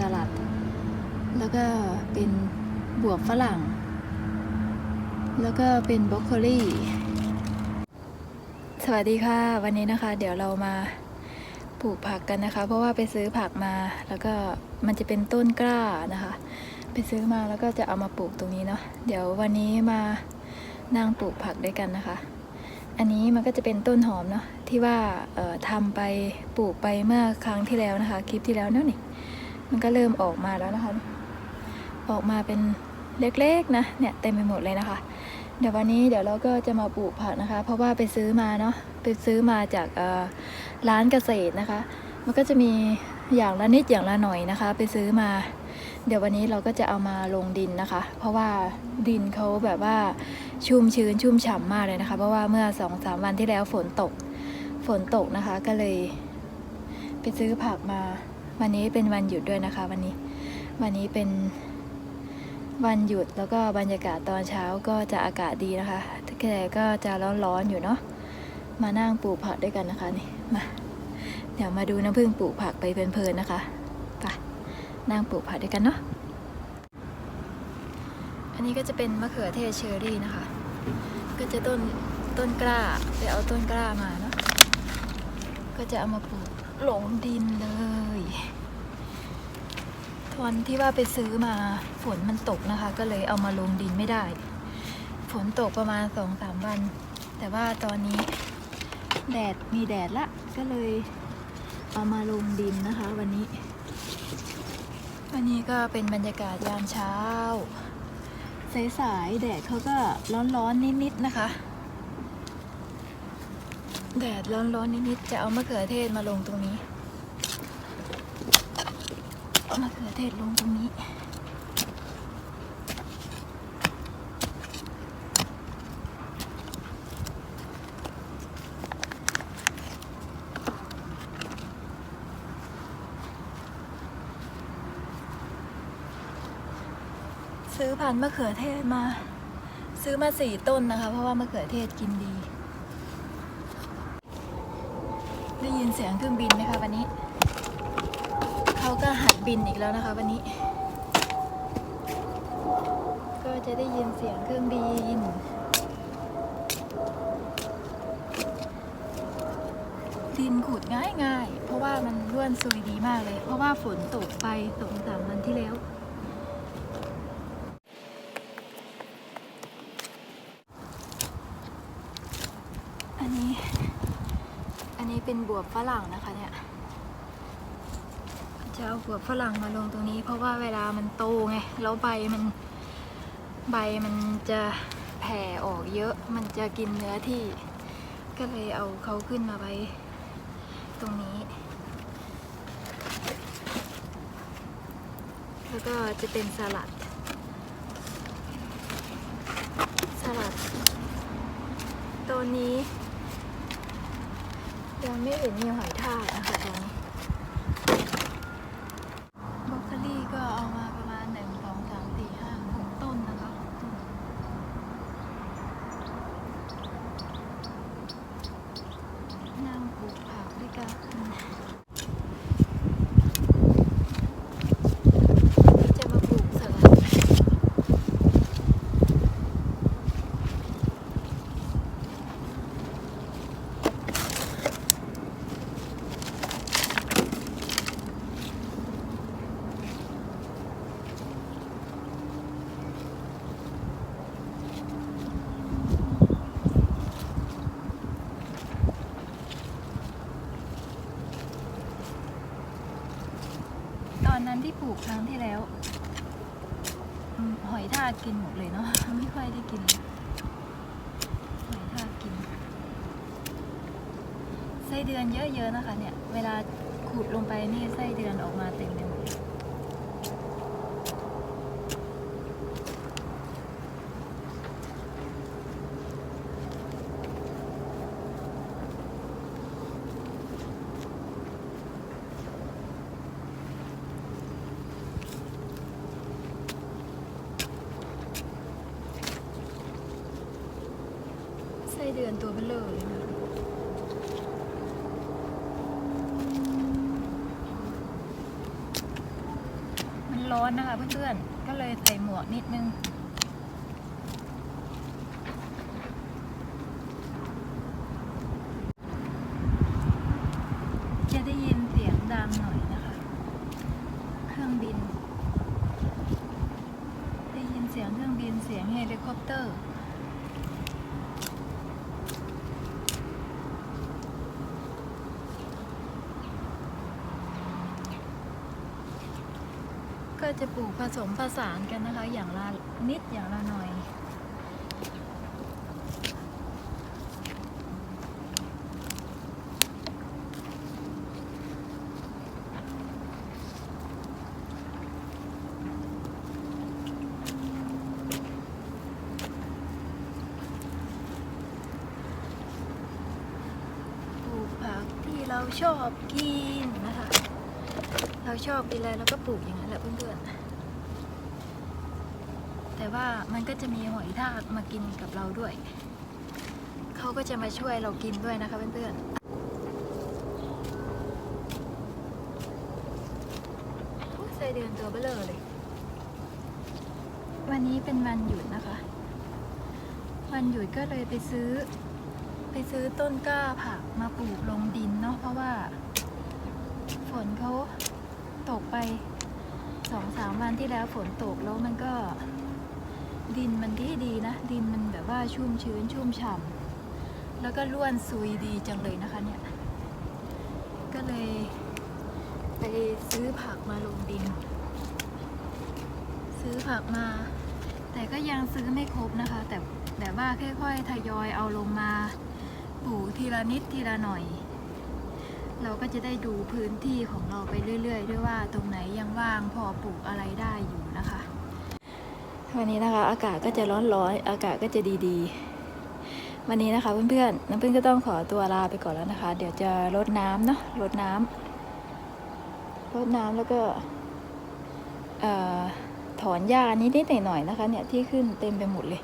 สลัด แล้วก็เป็นบวบฝรั่ง แล้วก็เป็นบรอกโคลีสวัสดีค่ะ วันนี้นะคะ เดี๋ยวเรามาปลูกผักกันนะคะ เพราะว่าไปซื้อผักมา แล้วก็มันจะเป็นต้นกล้านะคะ ไปซื้อมาแล้วก็จะเอามาปลูกตรงนี้เนาะเดี๋ยววันนี้มานั่งปลูกผักด้วยกันนะคะ อันนี้มันก็จะเป็นต้นหอมเนาะที่ว่าทำไปปลูกไปเมื่อครั้งที่แล้วนะคะ คลิปที่แล้วเนาะนี่ มันก็เริ่มออกมาแล้วนะคะ ออกมาเป็นเล็กๆนะ เนี่ยเต็มไปหมดเลยนะคะ เดี๋ยววันนี้เดี๋ยวเราก็จะมาปลูกผักนะคะ เพราะว่าไปซื้อมาเนาะ ไปซื้อมาจากร้านเกษตรนะคะ มันก็จะมีอย่างละนิดอย่างละหน่อยนะคะ ไปซื้อมา เดี๋ยววันนี้เราก็จะเอามาลงดินนะคะ เพราะว่าดินเขาแบบว่าชุ่มชื้นชุ่มฉ่ำมากเลยนะคะ เพราะว่าเมื่อสองสามวันที่แล้วฝนตก ฝนตกนะคะ ก็เลย ไปซื้อผักมา วันนี้เป็นวันหยุดด้วยนะคะวันนี้ วันนี้เป็นวันหยุดแล้วก็บรรยากาศตอนเช้าก็จะอากาศดีนะคะแต่ก็จะร้อนๆอยู่เนาะ มานั่งปลูกผักด้วยกันนะคะนี่ มา เดี๋ยวมาดูน้ำผึ้งปลูกผักไปเพลินๆนะคะไปนั่งปลูกผักด้วยกันเนาะ อันนี้ก็จะเป็นมะเขือเทศเชอรี่นะคะ ก็จะต้นต้นกล้าไปเอาต้นกล้ามาเนาะ ก็จะเอามาปลูกหลงดินเลย อนที่ว่าไปซื้อมาฝนมันตกนะคะ ก็เลยเอามาลงดินไม่ได้ ฝนตกประมาณสองสามวัน แต่ว่าตอนนี้แดดมีแดดละ ก็เลยเอามาลงดินนะคะ วันนี้ วันนี้ก็เป็นบรรยากาศยามเช้าสายๆแดดเขาก็ร้อนๆนิดๆนะคะ แดดร้อนๆนิดๆจะเอามะเขือเทศมาลงตรงนี้ มะเขือเทศลงตรงนี้ ซื้อพันธุ์มะเขือเทศมา ซื้อมาสี่ต้นนะคะ เพราะว่ามะเขือเทศกินดี ได้ยินเสียงเครื่องบินไหมคะวันนี้ เขาก็หัดบินอีกแล้วนะคะ วันนี้ ก็จะได้ยินเสียงเครื่องบินดินขุดง่ายง่ายเพราะว่ามันร่วนซุยดีมากเลย เพราะว่าฝนตกไปสองสามวันที่แล้วอันนี้ อันนี้เป็นบวบฝรั่งนะคะเนี่ย จะเอาบวฝรั่งมาลงตรงนี้ เพราะว่าเวลามันโตไงแล้วใบมันใบมันจะแผ่ออกเยอะมันจะกินเนื้อที่ ก็เลยเอาเขาขึ้นมาไว้ตรงนี้ แล้วก็จะเป็นสลัด สลัดตัวนี้ ยังไม่เห็นมีหอยทากนะคะตรงนี้บรอกโคลี่ก็เอามาประมาณหนึ่งสองสามสี่ห้าหกต้นนะคะ นั่งปลูกผักด้วยกันจะมาปลูกสลัด ต อนนั้นที่ปลูกครั้งที่แล้ว หอยทากกินหมดเลยเนาะไม่ค่อยได้กินหอยทากกินไส้เดือนเยอะๆนะคะเนี่ย เวลาขุดลงไปนี่ไส้เดือนออกมาเต็มเลย ลยมันร้อนนะคะเพื่อนๆ ก็เลยใส่หมวกนิดนึงเสียงเครื่องบินเสียงเฮลิคอปเตอร์ ก็จะปลูกผสมผสานกันนะคะ อย่างละนิดอย่างละหน่อย ปลูกผักที่เราชอบกิน เราชอบกินอะไรเราก็ปลูกอย่างนั้นแหละเพื่อนๆ แต่ว่ามันก็จะมีหอยทากมากินกับเราด้วย เขาก็จะมาช่วยเรากินด้วยนะคะเพื่อนๆไส้เดือนตัวเบลอเลย วันนี้เป็นวันหยุดนะคะ วันหยุดก็เลยไปซื้อ ไปซื้อต้นกล้าผักมาปลูกลงดินเนาะเพราะว่า ฝนเขา ตกไปสองสามวันที่แล้วฝนตกแล้วมันก็ ดินมันดีดีนะ ดินมันแบบว่าชุ่มชื้นชุ่มฉ่ำแล้วก็ร่วนซุยดีจังเลยนะคะเนี่ย ก็เลยไปซื้อผักมาลงดิน ซื้อผักมา แต่ก็ยังซื้อไม่ครบนะคะ แต่แบบว่าค่อยๆทยอยเอาลงมาปลูกทีละนิดทีละหน่อย เราก็จะได้ดูพื้นที่ของเราไปเรื่อย ๆ ด้วยว่าตรงไหนยังว่างพอปลูกอะไรได้อยู่นะคะวันนี้นะคะ อากาศก็จะร้อนๆอากาศก็จะดีๆ วันนี้นะคะเพื่อนๆน้ำพึ่งก็ต้องขอตัวลาไปก่อนแล้วนะคะ เดี๋ยวจะรดน้ำเนาะรดน้ำรดน้ำแล้วก็เอ่อถอนหญ้านิดๆหน่อยๆนะคะ เนี่ยที่ขึ้นเต็มไปหมดเลย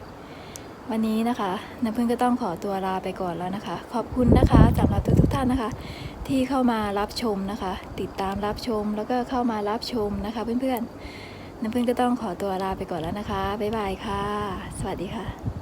วันนี้นะคะน้ำพึ่งก็ต้องขอตัวลาไปก่อนแล้วนะคะ ขอบคุณนะคะสำหรับทุกๆท่านนะคะ ที่เข้ามารับชมนะคะ ติดตามรับชมแล้วก็เข้ามารับชมนะคะ เพื่อนๆน้ำพึ่งก็ต้องขอตัวลาไปก่อนแล้วนะคะบ๊ายบายค่ะ สวัสดีค่ะ